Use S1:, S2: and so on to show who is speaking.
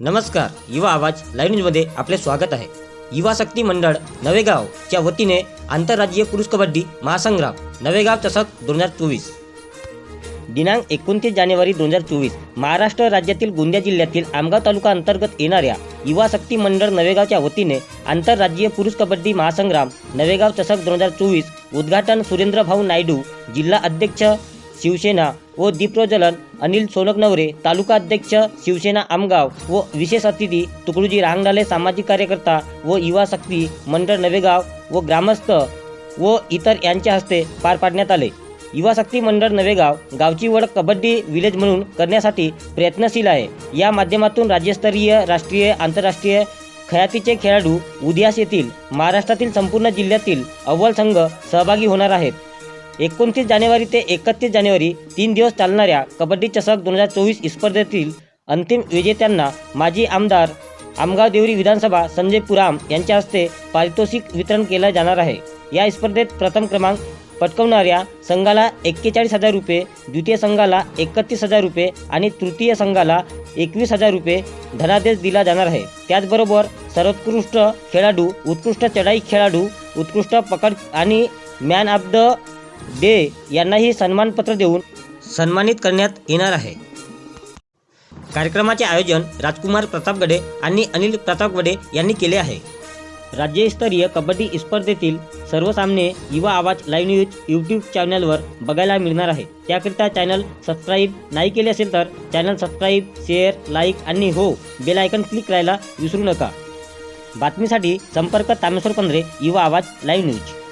S1: नमस्कार युवा आवाज लाईव्ह न्यूजमध्ये आपले स्वागत आहे. युवा शक्ती मंडळ नवेगावच्या वतीने आंतरराज्यीय पुरुष कबड्डी महासंग्राम नवेगाव चषक दोन हजार चोवीस. दिनांक एकोणतीस जानेवारी दोन हजार चोवीस महाराष्ट्र राज्यातील गोंदिया जिल्ह्यातील आमगाव तालुका अंतर्गत येणाऱ्या युवा शक्ती मंडळ नवेगावच्या वतीने आंतरराज्यीय पुरुष कबड्डी महासंग्राम नवेगाव चषक दोन हजार चोवीस उद्घाटन सुरेंद्रभाऊ नायडू जिल्हा अध्यक्ष शिवसेना व दीपप्रज्वलन अनिल सोनकनवरे तालुका अध्यक्ष शिवसेना आमगाव व विशेष अतिथी तुकडोजी रांगडाले सामाजिक कार्यकर्ता व युवा शक्ती मंडळ नवेगाव व ग्रामस्थ व इतर यांच्या हस्ते पार पाडण्यात आले. युवा शक्ती मंडळ नवेगाव गावची ओळख कबड्डी विलेज म्हणून करण्यासाठी प्रयत्नशील आहे. या माध्यमातून राज्यस्तरीय राष्ट्रीय आंतरराष्ट्रीय खयातीचे खेळाडू उदयास येथील महाराष्ट्रातील संपूर्ण जिल्ह्यातील अव्वल संघ सहभागी होणार आहेत. एकोणतीस जानेवारी ते एकतीस जानेवारी तीन दिवस चालणाऱ्या कबड्डी चषक दोन हजार चोवीस स्पर्धेतील अंतिम विजेत्यांना माजी आमदार आमगाव देवरी विधानसभा संजय पुराम यांच्या हस्ते पारितोषिक वितरण केलं जाणार आहे. या स्पर्धेत प्रथम क्रमांक पटकवणाऱ्या संघाला एक्केचाळीस हजार रुपये द्वितीय संघाला एकतीस हजार रुपये आणि तृतीय संघाला एकवीस हजार रुपये धनादेश दिला जाणार आहे. त्याचबरोबर सर्वोत्कृष्ट खेळाडू उत्कृष्ट चढाई खेळाडू उत्कृष्ट पकड आणि मॅन ऑफ द डे यांनाही सन्मानपत्र देऊन सन्मानित करण्यात येणार आहे. कार्यक्रमाचे आयोजन राजकुमार प्रतापगडे आणि अनिल प्रतापगडे यांनी केले आहे. राज्यस्तरीय कबड्डी स्पर्धेतील सर्व सामने युवा आवाज लाईव्ह न्यूज यूट्यूब चॅनलवर बघायला मिळणार आहे त्याकरिता चॅनल सबस्क्राईब नाही केले असेल तर चॅनल सबस्क्राईब शेअर लाईक आणि हो बेल आयकन क्लिक करायला विसरू नका. बातमीसाठी संपर्क तामेश्वर पंधरे युवा आवाज लाईव्ह न्यूज.